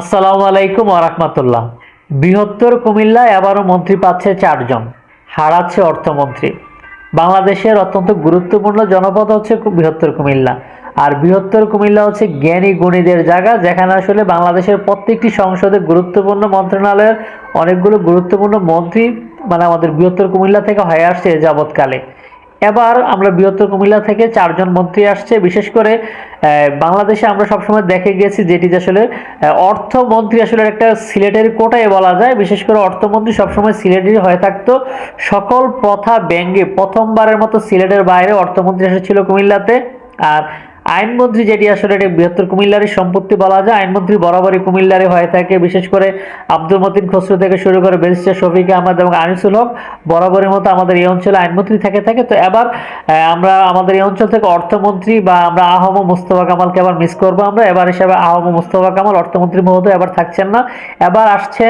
আসসালামু আলাইকুম আরাকমাতুল্লাহ বৃহত্তর কুমিল্লা এবারও মন্ত্রী পাচ্ছে চারজন। হারাচ্ছে অর্থমন্ত্রী। বাংলাদেশের অত্যন্ত গুরুত্বপূর্ণ জনপদ হচ্ছে বৃহত্তর কুমিল্লা। আর বৃহত্তর কুমিল্লা হচ্ছে জ্ঞানী গুণীদের জায়গা, যেখানে আসলে বাংলাদেশের প্রত্যেকটি সংসদে গুরুত্বপূর্ণ মন্ত্রণালয়ের অনেকগুলো গুরুত্বপূর্ণ মন্ত্রী মানে আমাদের বৃহত্তর কুমিল্লা থেকে হয়ে আসছে যাবৎকালে। এবার আমরা বৃহত্তর কুমিল্লা থেকে চারজন মন্ত্রী আসছে। বিশেষ করে বাংলাদেশে আমরা সবসময় দেখে গেছি যেটি আসলে অর্থমন্ত্রী আসলে একটা সিলেটের কোটায় বলা যায়। বিশেষ করে অর্থমন্ত্রী সবসময় সিলেটেরই হয়ে থাকতো। সকল প্রথা ব্যঙ্গে প্রথমবারের মতো সিলেটের বাইরে অর্থমন্ত্রী এসেছিল কুমিল্লাতে। আর আইনমন্ত্রী যেটি আসলে এটি বৃহত্তর কুমিল্লারই সম্পত্তি বলা যায়, আইনমন্ত্রী বরাবরই কুমিল্লারে হয়ে থাকে। বিশেষ করে আব্দুল মতিন খসরু থেকে শুরু করে ব্যারিস্টার শফিক আহমদ এবং আনিসুল হক বরাবরের মতো আমাদের এই অঞ্চলে আইনমন্ত্রী থেকে থাকে। তো এবার আমরা আমাদের এই অঞ্চল থেকে অর্থমন্ত্রী বা আমরা আহম মুস্তফা কামালকে আবার মিস করব আমরা। এবার হিসাবে আহম মুস্তফা কামাল অর্থমন্ত্রী মহোদয় এবার থাকছেন না। এবার আসছে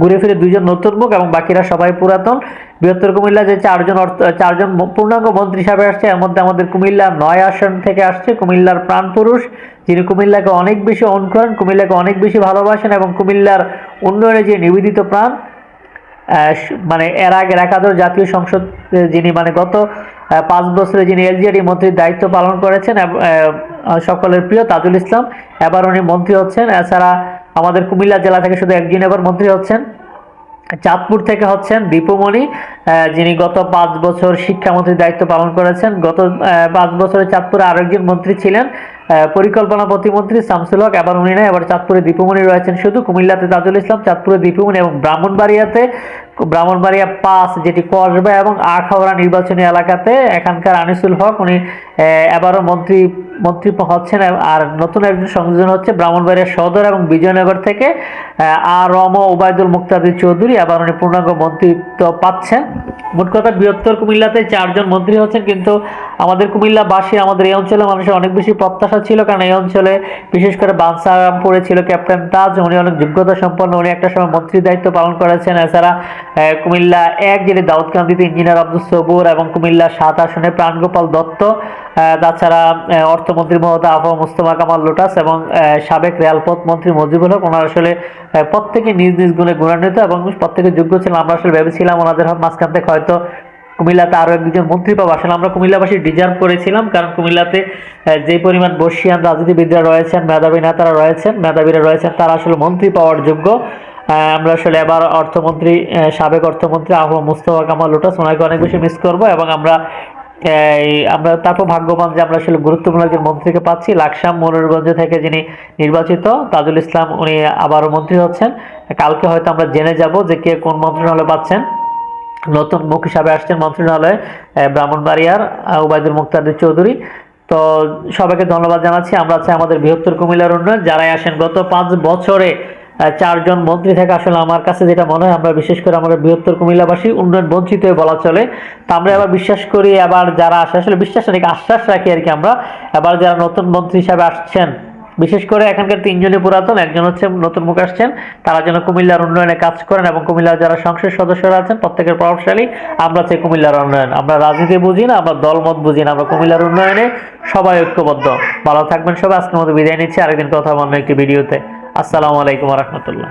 ঘুরে ফিরে দুইজন নতুন মুখ এবং বাকিরা সবাই পুরাতন। বৃহত্তর কুমিল্লা যে চারজন চারজন পূর্ণাঙ্গ মন্ত্রী হিসাবে আসছে, এর মধ্যে আমাদের কুমিল্লা নয় আসন থেকে আসছে, কুমিল্লার প্রাণপুরুষ যিনি কুমিল্লাকে অনেক বেশি অন করেন, কুমিল্লাকে অনেক বেশি ভালোবাসেন এবং কুমিল্লার উন্নয়নে যে নিবেদিত প্রাণ মানে এর আগের একাদশ জাতীয় সংসদ যিনি মানে গত পাঁচ বছরে যিনি এলজিআরডি মন্ত্রীর দায়িত্ব পালন করেছেন সকলের প্রিয় তাজুল ইসলাম, এবার উনি মন্ত্রী হচ্ছেন। এছাড়া আমাদের কুমিল্লা জেলা থেকে শুধু একজন এবার মন্ত্রী হচ্ছেন। চাঁদপুর থেকে হচ্ছেন দীপুমণি যিনি গত পাঁচ বছর শিক্ষামন্ত্রীর দায়িত্ব পালন করেছেন। গত পাঁচ বছরে চাঁদপুরে আরেকজন মন্ত্রী ছিলেন পরিকল্পনা প্রতিমন্ত্রী শামসুল হক, এবার উনি না এবার চাঁদপুরে দীপুমণি রয়েছেন শুধু কুমিল্লাতে তাজুল ইসলাম, চাঁদপুরে দীপুমণি এবং ব্রাহ্মণবাড়িয়াতে, ব্রাহ্মণবাড়িয়া পাস যেটি কসবা এবং আখাউড়া নির্বাচনী এলাকাতে এখানকার আনিসুল হক, উনি এবারও মন্ত্রী মন্ত্রী হচ্ছেন আর নতুন একজন সংযোজন হচ্ছে ব্রাহ্মণবাড়িয়া সদর এবং বিজয়নগর থেকে আর রম ওবায়দুল মুক্তাদির চৌধুরী আবার উনি পূর্ণাঙ্গ মন্ত্রিত্ব পাচ্ছেন। মোট কথা বৃহত্তর কুমিল্লাতে চারজন মন্ত্রী হচ্ছেন, কিন্তু আমাদের কুমিল্লাবাসী, আমাদের এই অঞ্চলে মানুষের অনেক বেশি প্রত্যাশা ছিল কারণ এই অঞ্চলে বিশেষ করে বানসারামপুরে ছিল ক্যাপ্টেন তাজ, উনি অনেক যোগ্যতা সম্পন্ন, উনি একটা সময় মন্ত্রীর দায়িত্ব পালন করেছেন। এছাড়া কুমিল্লা এক, যিনি দাউদকান্দিতে ইঞ্জিনিয়ার আব্দুল সবুর এবং কুমিল্লা সাত আসনে প্রাণগোপাল দত্ত তাছাড়া অর্থমন্ত্রী মহোদয় আফা মুস্তফা কামাল লোটাস এবং সাবেক রেলপথ মন্ত্রী মজিবুল হক, ওনারা আসলে প্রত্যেকে নিজ নিজ গুণে গুণান্বিত এবং প্রত্যেকে যোগ্য ছিলেন। আমরা আসলে ভেবেছিলাম ওনাদের মাঝখান থেকে হয়তো কুমিল্লাতে আরও একজন মন্ত্রী পাবো। আসলে আমরা কুমিল্লাবাসী ডিজার্ভ করেছিলাম, কারণ কুমিল্লাতে যে পরিমাণ বর্ষিয়ান রাজনীতিবিদরা রয়েছেন, মেধাবী নেতারা রয়েছেন, মেধাবীরা রয়েছেন, তারা আসলে মন্ত্রী পাওয়ার যোগ্য। আমরা আসলে এবার অর্থমন্ত্রী সাবেক অর্থমন্ত্রী আহ মুস্তফা কামাল লোটাস ওনাকে অনেক বেশি মিস করব এবং আমরা আমরা তারপর ভাগ্যবান যে আমরা আসলে গুরুত্বপূর্ণ একজন মন্ত্রীকে পাচ্ছি, লাকসাম মনোরগঞ্জ থেকে যিনি নির্বাচিত, তাজুল ইসলাম, উনি আবারও মন্ত্রী হচ্ছেন। কালকে হয়তো আমরা জেনে যাব যে কে কোন মন্ত্রণালয় পাচ্ছেন। নতুন মুখ হিসাবে আসছেন মন্ত্রণালয়ে ব্রাহ্মণবাড়িয়ার উবায়দুল মুক্তাদির চৌধুরী। তো সবাইকে ধন্যবাদ জানাচ্ছি। আমরা চাই আমাদের বৃহত্তর কুমিল্লার উন্নয়ন। যারাই আসেন, গত পাঁচ বছরে চারজন মন্ত্রী থেকে আসলে আমার কাছে যেটা মনে হয়, আমরা বিশেষ করে আমাদের বৃহত্তর কুমিল্লাবাসী উন্নয়ন বঞ্চিত হয়ে বলা চলে। তা আমরা এবার বিশ্বাস করি, এবার যারা আসে, আসলে বিশ্বাস রাখি, আশ্বাস রাখি আর কি আমরা। এবার যারা নতুন মন্ত্রী হিসাবে আসছেন বিশেষ করে এখানকার তিনজনই পুরাতন, একজন হচ্ছে নতুন মুখ আসছেন। তারা যেন কুমিল্লার উন্নয়নে কাজ করেন এবং কুমিল্লার যারা সংসদ সদস্যরা আছেন, প্রত্যেকের প্রভাবশালী। আমরা চাই কুমিল্লার উন্নয়ন। আমরা রাজনীতি বুঝি না, আমরা দলমত বুঝি না, আমরা কুমিল্লার উন্নয়নে সবাই ঐক্যবদ্ধ। ভালো থাকবেন সবাই, আজকের মতো বিদায় নিচ্ছি। আরেকদিন কথা বলব একটি ভিডিওতে। আসসালামু আলাইকুম রহমতুল্লাহ।